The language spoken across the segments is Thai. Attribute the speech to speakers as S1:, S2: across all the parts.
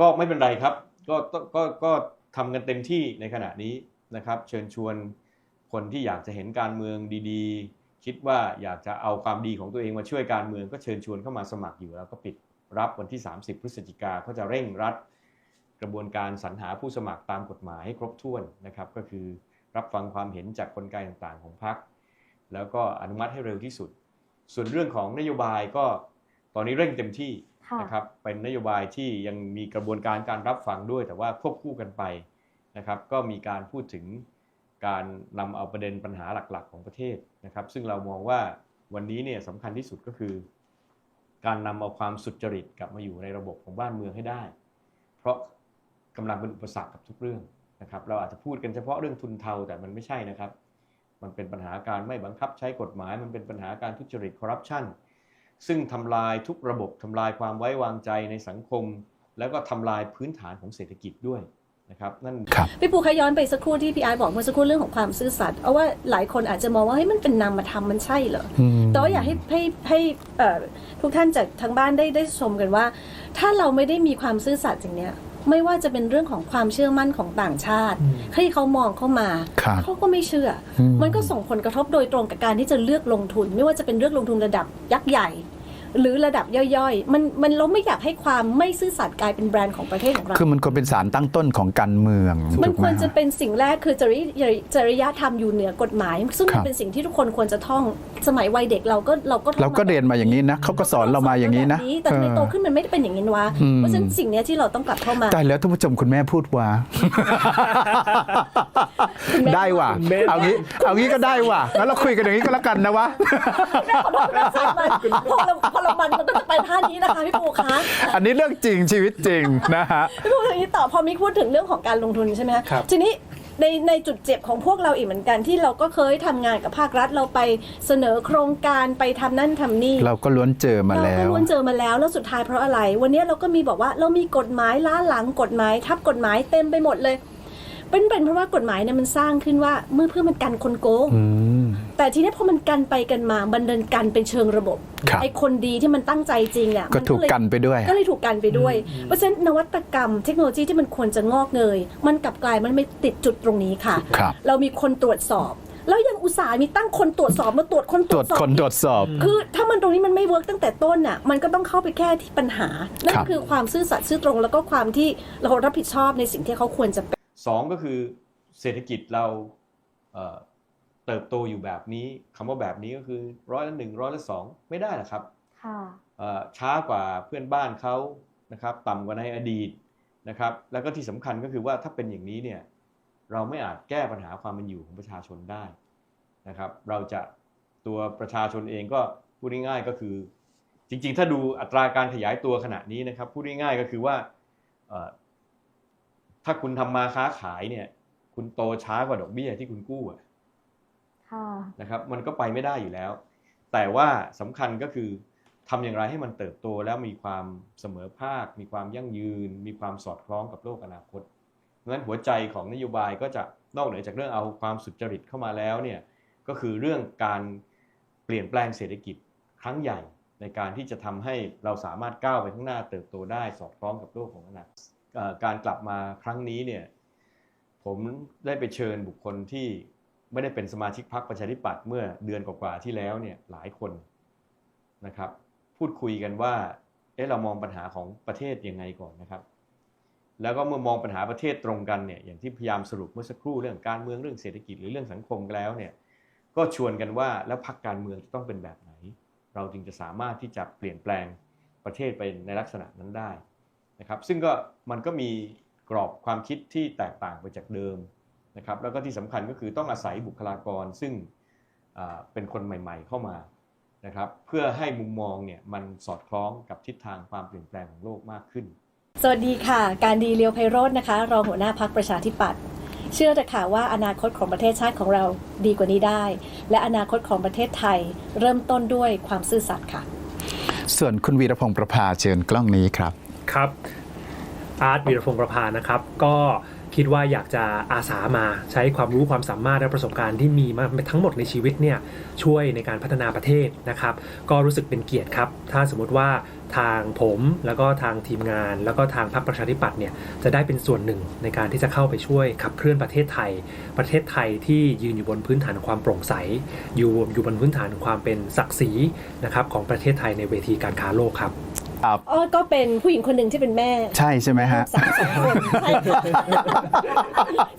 S1: ก็ไม่เป็นไรครับก็ก็ก็ทำกันเต็มที่ในขณะนี้นะครับ เชิญชวนคนที่อยากจะเห็นการเมืองดีๆ คิดว่าอยากจะเอาความดีของตัวเองมาช่วยการเมือง ก็เชิญชวนเข้ามาสมัครอยู่แล้วก็ปิดรับวันที่ 30 พฤศจิกาเขาจะเร่งรัด กระบวนการสรรหาผู้สมัครตามกฎหมายให้ครบถ้วนนะครับ ก็คือรับฟังความเห็นจากกลไกต่างๆ ของพรรคแล้วก็อนุมัติให้เร็วที่สุด ส่วนเรื่องของนโยบายก็ตอนนี้เร่งเต็มที่ นะครับเป็นนโยบายที่ยังมีกระบวนการการรับฟังด้วย แต่ว่าควบคู่กันไปนะครับ ก็มีการพูดถึงการนำเอาประเด็นปัญหาหลักๆ ของประเทศนะครับ ซึ่งเรามองว่าวันนี้เนี่ยสำคัญที่สุดก็คือ การนำเอาความสุจริตกลับมาอยู่ในระบบของบ้านเมืองให้ได้ เพราะกำลังเป็นอุปสรรคกับทุกเรื่องนะครับ เราอาจจะพูดกันเฉพาะเรื่องทุนเทาแต่มันไม่ใช่นะครับ มันเป็นปัญหาการไม่บังคับใช้กฎหมาย มันเป็นปัญหาการทุจริตคอร์รัปชัน ซึ่งทำลายทุกระบบทำลายความไว้วางใจในสังคม แล้วก็ทำลายพื้นฐานของเศรษฐกิจด้วยนะครับนั่น
S2: ครับ
S3: พี่ปูคะย้อนไปสักครู่ที่พี่อาร์ตบอกเมื่อสักครู่เรื่องของความซื่อสัตย์เอาว่าหลายคนอาจจะมองว่าเฮ้ยมันเป็นนามธรรมมันใช่เหรอ
S2: อืม
S3: แต่ว่าอยากให้ให้ให้เอ่อทุกท่านจากทางบ้านได้ได้ชมกันว่า ถ้าเราไม่ได้มีความซื่อสัตย์อย่างเนี้ย ไม่ว่าจะเป็นเรื่องของความเชื่อมั่นของต่างชาติที่เขามองเข้ามา
S2: ครับ
S3: เขาก็ไม่เชื่ออ
S2: ม
S3: มันก็ส่งผลกระทบโดยตรงกับการที่จะเลือกลงทุน ไม่ว่าจะเป็นเลือกลงทุนระดับยักษ์ใหญ่ หรือระดับย่อยๆ มันมันเราไม่อยากให้ความไม่ซื่อสัตย์กลายเป็นแบรนด์ของประเทศของเรา
S2: คือมันควรเป็นสารตั้งต้นของการเมือง
S3: มัน
S2: ถูก
S3: ค
S2: ไห
S3: วรจะ
S2: ฮ
S3: เป็นสิ่งแรกคือจริยจริยธรรมอยู่เหนือกฎหมาย ซึ่ง
S2: ครั
S3: มัน
S2: บ
S3: เป็นสิ่งที่ทุกคนควรจะท่องสมัยวัยเด็กเราก็เราก็ท่อง
S2: เราก็เรียนมาอย่างนี้นะเขาก็สอนเรามาอย่างนี้นะ
S3: แต่ทำไม
S2: เออ
S3: โตขึ้นมันไม่ได้เป็นอย่างนี้วะ
S2: อืม
S3: เพราะฉะนั้นสิ่งเนี้ยที่เราต้องกลับเข้ามา
S2: ได้แล้วท่านผู้ชมคุณแม่พูดว่า
S3: คุณแม่
S2: ได้ว่ะเอางี้เอางี้ก็ได้ว่ะงั้นเราคุยกันอย่างนี้ก็แล้วกันนะวะ
S3: ขอโทษนะสายมันพอเราพอเรามันมันก็จะไปท่านี้นะคะพี่ปูคะ
S2: อันนี้เรื่องจริงชีวิตจริงนะฮะ
S3: พี่ปูทีนี้ต่อพอมิกพูดถึงเรื่องของการลงทุนใช่ไหมคะ
S2: ครับ
S3: ทีนี้ในในจุดเจ็บของพวกเราอีกเหมือนกันที่เราก็เคยทำงานกับภาครัฐเราไปเสนอโครงการไปทำนั่นทำนี่
S2: เราก็ล้วนเจอมาแล้
S3: เรา
S2: ว
S3: ก็ล้วนเจอมาแล้วแล้วสุดท้ายเพราะอะไร วันนี้เราก็มีบอกว่าเรามีกฎหมายล้าหลังกฎหมายทับกฎหมายเต็มไปหมดเลย เป็นเป็นเพราะว่ากฎหมายเนี่ยมันสร้างขึ้นว่าเมื่อเพื่อมันกันคนโกง
S2: อืม
S3: แต่ทีนี้พอมันกันไปกันมามันเดินกันเป็นเชิงระบบ
S2: ครับ
S3: ไอ้คนดีที่มันตั้งใจจริงอะ
S2: ก็
S3: มัน
S2: ถูก
S3: เลย
S2: กันไปด้วย
S3: ก็เลยถูกกันไปด้วย เพราะฉะนั้นนวัตกรรมเทคโนโลยีที่มันควรจะงอกเงย มันกลับกลายมันไม่ติดจุดตรงนี้ค่ะ
S2: ครับ
S3: เรามีคนตรวจสอบแล้วยังอุตส่าห์มีตั้งคนตรวจสอบมาตรวจคนต
S2: ต
S3: ร
S2: ร
S3: ว
S2: ว
S3: จ
S2: จ
S3: สอบ
S2: คนตรวจสอบ
S3: คือถ้ามันตรงนี้มันไม่เวิร์กตั้งแต่ต้นน่ะมันก็ต้องเข้าไปแก้ที่ปัญหา นั่น
S2: ครับ
S3: คือความซื่อสัตย์ซื่อตรง แล้วก็ความที่เรารับผิดชอบในสิ่งที่เขาควรจะเป็น
S1: สองก็คือเศรษฐกิจเราเอ่อเติบโตอยู่แบบนี้คำว่าแบบนี้ก็คือร้อยละหนึ่งร้อยละสองไม่ได้หรอกครับ
S3: ค่ะ
S1: เอ่อช้ากว่าเพื่อนบ้านเขานะครับต่ำกว่าในอดีตนะครับแล้วก็ที่สำคัญก็คือว่าถ้าเป็นอย่างนี้เนี่ยเราไม่อาจแก้ปัญหาความเป็นอยู่ของประชาชนได้นะครับ เราจะตัวประชาชนเองก็พูดง่ายๆก็คือ จริงๆ ถ้าดูอัตราการขยายตัวขณะนี้นะครับพูดง่ายๆก็คือว่าเอ่อ ถ้าคุณทำมาค้าขายเนี่ย คุณโตช้ากว่าดอกเบี้ยที่คุณกู้อะ
S3: ค่ะ
S1: นะครับ มันก็ไปไม่ได้อยู่แล้ว แต่ว่าสำคัญก็คือทำอย่างไรให้มันเติบโตแล้วมีความเสมอภาค มีความยั่งยืน มีความสอดคล้องกับโลกอนาคตเพราะฉะนั้นหัวใจของนโยบายก็จะนอกเหนือจากเรื่องเอาความสุจริตเข้ามาแล้วเนี่ยก็คือเรื่องการเปลี่ยนแปลงเศรษฐกิจครั้งใหญ่ในการที่จะทำให้เราสามารถก้าวไปข้างหน้าเติบโตได้สอดคล้องกับโลกของอนาคตเอ่อ การกลับมาครั้งนี้เนี่ยผมได้ไปเชิญบุคคลที่ไม่ได้เป็นสมาชิกพรรคประชาธิปัตย์เมื่อเดือนกว่าๆที่แล้วเนี่ยหลายคนนะครับ พูดคุยกันว่าเอ๊ะเรามองปัญหาของประเทศยังไงก่อนนะครับ แล้วก็เมื่อมองปัญหาประเทศตรงกันเนี่ยอย่างที่พยายามสรุปเมื่อสักครู่เรื่องการเมืองเรื่องเศรษฐกิจหรือเรื่องสังคมแล้วเนี่ยก็ชวนกันว่าแล้วพรรคการเมืองจะต้องเป็นแบบไหน เราจึงจะสามารถที่จะเปลี่ยนแปลงประเทศไปในลักษณะนั้นได้ นะครับซึ่งก็มันก็มีกรอบความคิดที่แตกต่างไปจากเดิมนะครับแล้วก็ที่สำคัญก็คือต้องอาศัยบุคลากรซึ่งอ่าเป็นคนใหม่ ๆ เข้ามานะครับเพื่อให้มุมมองเนี่ยมันสอดคล้องกับทิศทางความเปลี่ยนแปลงของโลกมากขึ้น
S3: สวัสดีค่ะ การดีเลียวไพโรจน์นะคะ รองหัวหน้าพักประชาธิปัตย์เชื่อแต่ค่ะว่าอนาคตของประเทศชาติของเราดีกว่านี้ได้ และอนาคตของประเทศไทยเริ่มต้นด้วยความซื่อสัตย์ค่ะ
S2: ส่วนคุณวีรพงศ์ประภาเชิญกล้องนี้ครับ
S4: ครับอาร์ตวีรพงศ์ประพานะครับ ก็คิดว่าอยากจะอาสามาใช้ความรู้ความสามารถและประสบการณ์ที่มีมาทั้งหมดในชีวิตเนี่ยช่วยในการพัฒนาประเทศนะครับ ก็รู้สึกเป็นเกียรติครับ ถ้าสมมติว่าทางผมแล้วก็ทางทีมงาน แล้วก็ทางพรรคประชาธิปัตย์เนี่ยจะได้เป็นส่วนหนึ่งในการที่จะเข้าไปช่วยขับเคลื่อนประเทศไทย ประเทศไทยที่ยืนอยู่บนพื้นฐานความโปร่งใส อยู่อยู่บนพื้นฐานความเป็นศักดิ์ศรีนะครับของประเทศไทยในเวทีการค้าโลกครับ
S3: อ้อก็เป็นผู้หญิงคนหนึ่งที่เป็นแม่
S2: ใช่ใช่ไหมฮะ
S3: สาวสองคนใช่ค่ะ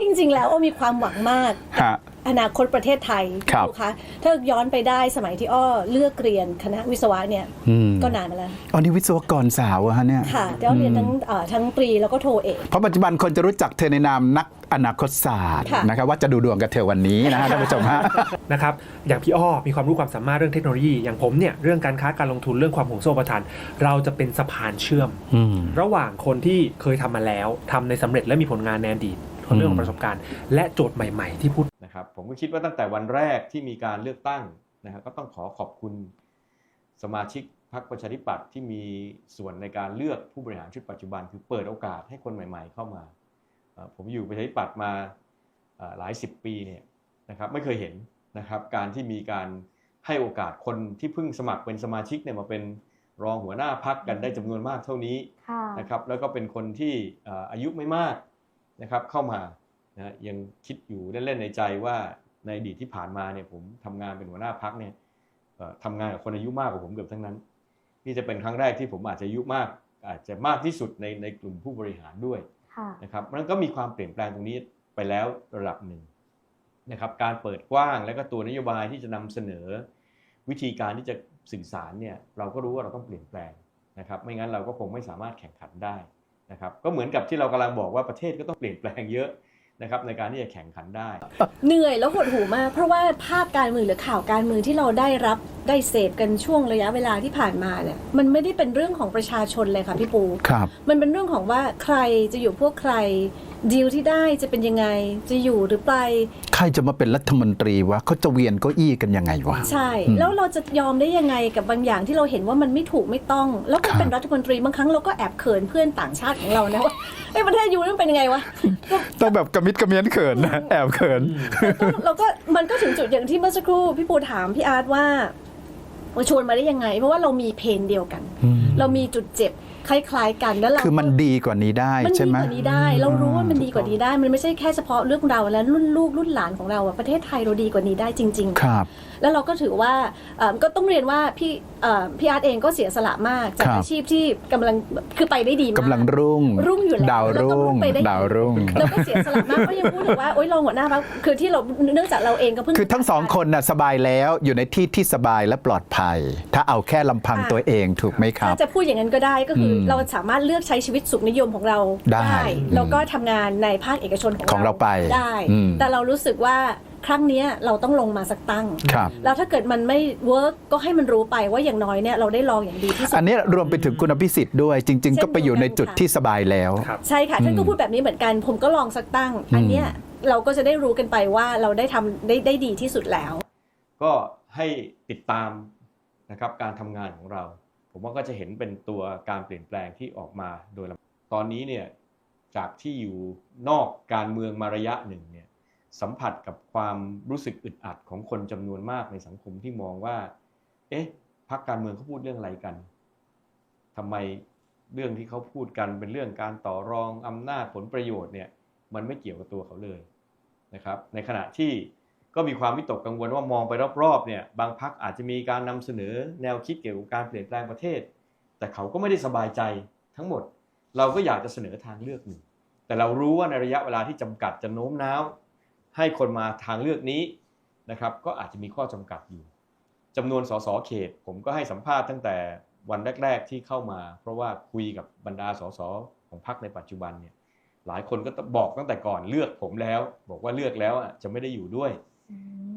S3: จริงๆ แล้วโอ้มีความหวังมาก
S2: ฮะ
S3: อนาคตประเทศไทย
S2: ครับ
S3: ดูคะถ้าย้อนไปได้สมัยที่อ้อเลือกเรียนคณะวิศวะเนี่ย
S2: อืม
S3: ก็นานมาแล้ว
S2: อ๋อนี่วิศวกรสาวอะฮะเนี่ย
S3: ค่ะที่อ้อเรียนทั้งเอ่อทั้งตรีแล้วก็โทเอก
S2: เพราะปัจจุบันคนจะรู้จักเธอในนามนักอนาคตศาสตร์
S3: ค่ะ
S2: นะครับว่าจะดูดวงกับเธอวันนี้นะฮะท่านผู้ชมฮะ
S4: นะครับอย่างพี่อ้อมีความรู้ความสามารถเรื่องเทคโนโลยี อย่างผมเนี่ยเรื่องการค้าการลงทุนเรื่องความห่วงโซ่ประทาน เราจะเป็นสะพานเชื่อม
S2: อืม
S4: ระหว่างคนที่เคยทำมาแล้วทำในสำเร็จและมีผลงานในอดีต เรื่องของประสบการณ์ และโจทย์ใหม่ ๆ ที่พูด
S1: นะครับผมก็คิดว่าตั้งแต่วันแรกที่มีการเลือกตั้งนะครับก็ต้องขอขอบคุณสมาชิกพรรคประชาธิปัตย์ที่มีส่วนในการเลือกผู้บริหารชุดปัจจุบัน คือเปิดโอกาสให้คนใหม่ ๆ เข้ามาเอ่อผมอยู่ประชาธิปัตย์มาเอ่อหลายสิบปีเนี่ยนะครับไม่เคยเห็นนะครับการที่มีการให้โอกาสคนที่เพิ่งสมัครเป็นสมาชิกเนี่ยมาเป็นรองหัวหน้าพักกันได้จำนวนมากเท่านี้
S5: ค่ะ
S1: นะครับแล้วก็เป็นคนที่เอ่ออายุไม่มาก นะครับเข้ามานะฮะยังคิดอยู่เล่นๆในใจว่าในอดีตที่ผ่านมาเนี่ยผมทำงานเป็นหัวหน้าพักเนี่ยเอ่อทำงานกับคนอายุมากกว่าผมเกือบทั้งนั้นนี่จะเป็นครั้งแรกที่ผมอาจจะอายุมากอาจจะมากที่สุดในในกลุ่มผู้บริหารด้วย
S5: ค่ะ
S1: นะครับมันก็มีความเปลี่ยนแปลงตรงนี้ไปแล้วระดับหนึ่งนะครับการเปิดกว้างและก็ตัวนโยบายที่จะนำเสนอ วิธีการที่จะสื่อสารเนี่ยเราก็รู้ว่าเราต้องเปลี่ยนแปลงนะครับไม่งั้นเราก็คงไม่สามารถแข่งขันได้ นะครับก็เหมือนกับที่เรากำลังบอกว่าประเทศก็ต้องเปลี่ยนแปลงเยอะนะครับในการที่จะแข่งขันได้
S3: เหนื่อยแล้วหดหูมาก เพราะว่าภาพการเมืองหรือข่าวการเมืองที่เราได้รับ ได้เสพกันช่วงระยะเวลาที่ผ่านมาเนี่ยมันไม่ได้เป็นเรื่องของประชาชนเลยค่ะพี่ปู
S2: ครับ
S3: มันเป็นเรื่องของว่าใครจะอยู่พวกใครดีลที่ได้จะเป็นยังไงจะอยู่หรือไป
S2: ใครจะมาเป็นรัฐมนตรีวะเขาจะเวียนเก้าอี้กันยังไงวะ
S3: ใช่
S2: อืม
S3: แล้วเราจะยอมได้ยังไงกับบางอย่างที่เราเห็นว่ามันไม่ถูกไม่ต้อง แล้วก็
S2: ครับ
S3: เป็นรัฐมนตรีบางครั้งเราก็แอบเขินเพื่อนต่างชาติของเรานะว่าไอ้ยประเทศยูนี่มันเป็นยังไงวะ
S2: ต้องแบบกระมิดกระเมียนเขินนะแอบเขิน
S3: เราก็มันก็ถึงจุดอย่างที่เมื่อสักครู่พี่ปูถามพี่อาร์ตว่า ว่าชวนมาได้ยังไง เพราะว่าเรามีเพนเดียวกัน เรามีจุดเจ็บคล้าย ๆ กันแล้วเรา
S2: คือมันดีกว่านี้ได้
S3: มัน
S2: ใช่
S3: ดี
S2: ไหม
S3: กว่านี้ได้ เรารู้ว่ามันดีกว่านี้ได้ มันไม่ใช่แค่เฉพาะเรื่องเราแล้วรุ่นลูกรุ่นหลานของเราอะประเทศไทยเราดีกว่านี้ได้จริง ๆ
S2: ครับ
S3: แล้วเราก็ถือว่าเอ่อก็ต้องเรียนว่าพี่เอ่อพี่อาร์ตเองก็เสียสละมากจาก
S2: ครับ
S3: อาชีพที่กำลังคือไปได้ดีมาก
S2: กำลังรุ่ง
S3: รุ่งอยู่แล้ว
S2: ดาว
S3: แล้วก็
S2: รุ่ง
S3: ไปได้
S2: ดาวรุ่ง
S3: เราก็เสียสละมากก็ยังพูดถึงว่าโอ๊ยรองหัวหน้าพักคือที่เราเนื่องจากเราเองก็เพิ่ง
S2: คือทั้งสองคนน่ะสบายแล้วอยู่ในที่ที่สบายและปลอดภัย ถ้าเอาแค่ลำพังตัวเองถูกไหมครับ
S3: ถ้าจะพูดอย่างนั้นก็ได้ก็คืออ
S2: ม
S3: เราสามารถเลือกใช้ชีวิตสุขนิยมของเรา
S2: ได้
S3: แล้วก็ทำงานในภาคเอกชนของ
S2: ของเราไป
S3: ได้
S2: อืม
S3: แต่เรารู้สึกว่า ครั้งเนี้ยเราต้องลงมาสักตั้ง
S2: ครับ
S3: แล้วถ้าเกิดมันไม่เวิร์กก็ให้มันรู้ไปว่าอย่างน้อยเนี่ยเราได้ลองอย่างดีที่สุด
S2: อันนี้รวมไปถึงคุณอภิสิทธิ์ด้วยจริง ๆ ก็ไปอยู่ในจุดที่สบายแล้ว
S4: ครับ
S3: ใช่ค่ะท่านก็
S2: อืม
S3: พูดแบบนี้เหมือนกัน ผมก็ลองสักตั้ง
S2: อืม
S3: อันเนี้ยเราก็จะได้รู้กันไปว่าเราได้ทำได้ได้ดีที่สุดแล้ว
S1: ก็ให้ติดตามนะครับการทำงานของเรา ผมว่าก็จะเห็นเป็นตัวการเปลี่ยนแปลงที่ออกมาโดยลำตอนนี้เนี่ยจากที่อยู่นอกการเมืองมาระยะหนึ่งเนี่ย สัมผัสกับความรู้สึกอึดอัดของคนจำนวนมากในสังคมที่มองว่า เอ๊ะพักการเมืองเขาพูดเรื่องอะไรกันทำไมเรื่องที่เขาพูดกันเป็นเรื่องการต่อรองอำนาจผลประโยชน์เนี่ย มันไม่เกี่ยวกับตัวเขาเลยนะครับ ในขณะที่ก็มีความวิตกกังวลว่ามองไปรอบๆเนี่ย บางพักอาจจะมีการนำเสนอแนวคิดเกี่ยวกับการเปลี่ยนแปลงประเทศ แต่เขาก็ไม่ได้สบายใจทั้งหมด เราก็อยากจะเสนอทางเลือกหนึ่งแต่เรารู้ว่าในระยะเวลาที่จำกัดจะโน้มน้าว ให้คนมาทางเลือกนี้นะครับก็อาจจะมีข้อจำกัดอยู่จำนวนสสเขต ผมก็ให้สัมภาษณ์ตั้งแต่วันแรก ๆที่เข้ามา เพราะว่าคุยกับบรรดาสสของพรรคในปัจจุบันเนี่ยหลายคนก็บอกตั้งแต่ก่อนเลือกผมแล้ว บอกว่าเลือกแล้วอะจะไม่ได้อยู่ด้วย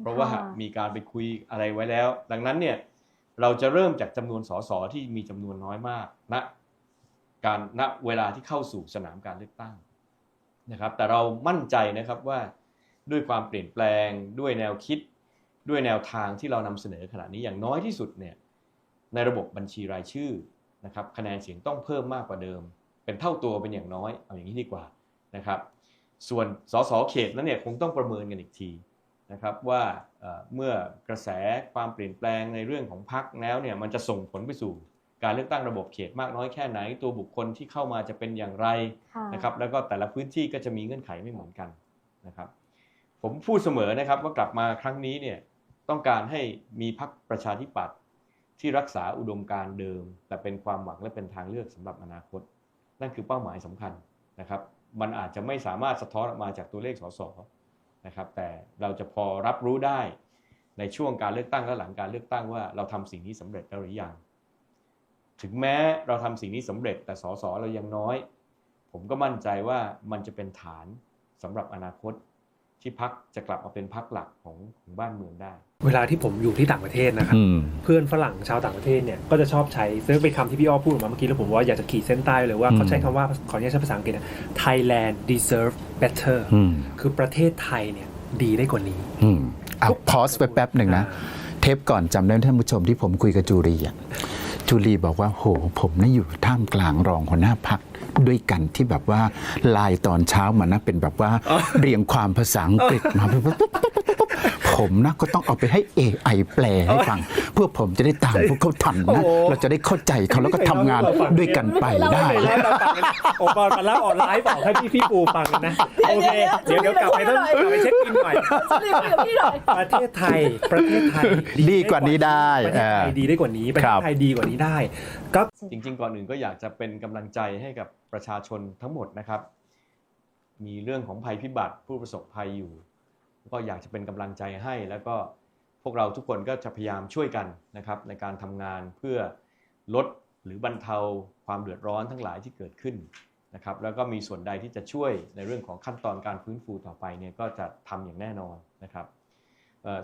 S1: เพราะว่า
S5: ค่ะ
S1: มีการไปคุยอะไรไว้แล้ว ดังนั้นเนี่ยเราจะเริ่มจากจำนวนสสที่มีจำนวนน้อยมากณการณเวลาที่เข้าสู่สนามการเลือกตั้งนะครับ แต่เรามั่นใจนะครับว่า ด้วยความเปลี่ยนแปลง ด้วยแนวคิด ด้วยแนวทางที่เรานำเสนอขณะนี้อย่างน้อยที่สุดเนี่ยในระบบบัญชีรายชื่อนะครับคะแนนเสียงต้องเพิ่มมากกว่าเดิม เป็นเท่าตัวเป็นอย่างน้อยเอาอย่างนี้ดีกว่านะครับ ส่วนสสเขตนั้นเนี่ยคงต้องประเมินกันอีกทีนะครับว่าเอ่อเมื่อกระแสความเปลี่ยนแปลงในเรื่องของพรรคแล้วเนี่ยมันจะส่งผลไปสู่การเลือกตั้งระบบเขตมากน้อยแค่ไหนตัวบุคคลที่เข้ามาจะเป็นอย่างไรนะครับแล้วก็แต่ละพื้นที่ก็จะมีเงื่อนไขไม่เหมือนกันนะครับ ผมพูดเสมอนะครับว่ากลับมาครั้งนี้เนี่ยต้องการให้มีพรรคประชาธิปัตย์ที่รักษาอุดมการเดิม แต่เป็นความหวังและเป็นทางเลือกสำหรับอนาคต นั่นคือเป้าหมายสำคัญนะครับ มันอาจจะไม่สามารถสะท้อนออกมาจากตัวเลขสสนะครับ แต่เราจะพอรับรู้ได้ในช่วงการเลือกตั้งและหลังการเลือกตั้งว่าเราทำสิ่งนี้สำเร็จแล้วหรือยังถึงแม้เราทำสิ่งนี้สำเร็จ แต่สสเรายังน้อย ผมก็มั่นใจว่ามันจะเป็นฐานสำหรับอนาคต ที่พักจะกลับมาเป็นพักหลักของของบ้านเมืองได้
S4: เวลาที่ผมอยู่ที่ต่างประเทศนะครับ
S2: อืม
S4: เพื่อนฝรั่งชาวต่างประเทศเนี่ยก็จะชอบใช้ซึ่งเป็นคำที่พี่อ้อพูดออกมาเมื่อกี้แล้วผมว่าอยากจะขีดเส้นใต้เลยว่า
S2: อืม
S4: เขาใช้คำว่าขออนุญาตใช้ภาษาอังกฤษนะ Thailand deserve better
S2: อืม
S4: คือประเทศไทยเนี่ยดีได้กว่านี้
S2: อืมเอาพอสไปแป๊บหนึ่งนะ
S4: อ่า
S2: เทปก่อนจำได้ไหมท่านผู้ชมที่ผมคุยกับจูรีอะ จูรีบอกว่าโห ผมนี่อยู่ท่ามกลางรองหัวหน้าพักด้วยกันที่แบบว่าไลายตอนเช้ามานะเป็นแบบว่าเรียงความภาษาอังกฤษมา ผมนะก็ต้องเอาไปให้ AI แปลให้ฟัง เพื่อผมจะได้ตามพวกเขาทันนะ
S4: โอ้
S2: เราจะได้เข้าใจเขาแล้วก็ทำงานด้วยกันไปได้
S4: ไม่เคยเล่าให้เราฟังเลยนะโอ้ก่อนมาแล้วออนไลน์บอกให้พี่พี่ปูฟังเลยนะ โอเค เดี๋ยวเดี๋ยวกลับไปต้องกลับไปเช็คอินหน่อย
S3: รีบคุยกับพี่หน่อย
S4: ประเทศไทย ประเทศไทย
S2: ดีกว่านี้ได้
S4: ประเทศไทย
S2: เออ
S4: ดีได้กว่านี้ ประเท
S2: ครั
S4: ศ
S2: บ
S4: ไทยดีกว่านี้ได้ ก็
S1: จริง ๆ ก่อนอื่นก็อยากจะเป็นกำลังใจให้กับประชาชนทั้งหมดนะครับ มีเรื่องของภัยพิบัติผู้ประสบภัยอยู่ ก็อยากจะเป็นกำลังใจให้ แล้วก็พวกเราทุกคนก็จะพยายามช่วยกันนะครับในการทำงานเพื่อลดหรือบรรเทาความเดือดร้อนทั้งหลายที่เกิดขึ้นนะครับแล้วก็มีส่วนใดที่จะช่วยในเรื่องของขั้นตอนการฟื้นฟูต่อไปเนี่ยก็จะทำอย่างแน่นอนนะครับ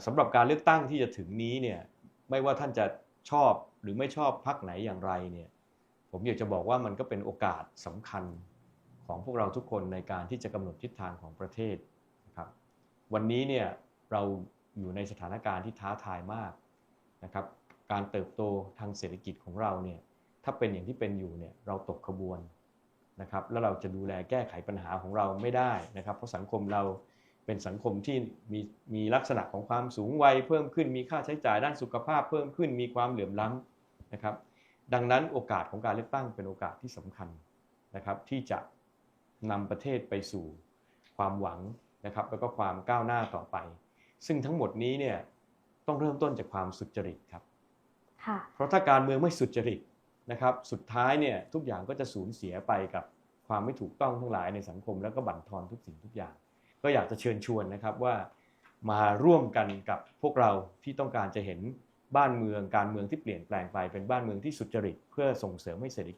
S1: สำหรับการเลือกตั้งที่จะถึงนี้เนี่ยไม่ว่าท่านจะชอบหรือไม่ชอบพรรคไหนอย่างไรเนี่ยผมอยากจะบอกว่ามันก็เป็นโอกาสสำคัญของพวกเราทุกคนในการที่จะกำหนดทิศทางของประเทศ วันนี้เนี่ยเราอยู่ในสถานการณ์ที่ท้าทายมากนะครับ การเติบโตทางเศรษฐกิจของเราเนี่ยถ้าเป็นอย่างที่เป็นอยู่เนี่ยเราตกขบวนนะครับ แล้วเราจะดูแลแก้ไขปัญหาของเราไม่ได้นะครับ เพราะสังคมเราเป็นสังคมที่มีมีลักษณะของความสูงวัยเพิ่มขึ้นมีค่าใช้จ่ายด้านสุขภาพเพิ่มขึ้นมีความเหลื่อมล้ำนะครับ ดังนั้นโอกาสของการเลือกตั้งเป็นโอกาสที่สำคัญนะครับ ที่จะนำประเทศไปสู่ความหวัง นะครับแล้วก็ความก้าวหน้าต่อไป ซึ่งทั้งหมดนี้เนี่ยต้องเริ่มต้นจากความสุจริตครับ
S3: ค่ะ
S1: เพราะถ้าการเมืองไม่สุจริตนะครับสุดท้ายเนี่ยทุกอย่างก็จะสูญเสียไปกับความไม่ถูกต้องทั้งหลายในสังคม แล้วก็บั่นทอนทุกสิ่งทุกอย่าง ก็อยากจะเชิญชวนนะครับว่ามาร่วมกันกับพวกเราที่ต้องการจะเห็นบ้านเมืองการเมืองที่เปลี่ยนแปลงไปเป็นบ้านเมืองที่สุจริต เพื่อส่งเสริมให้เศรษฐกิจ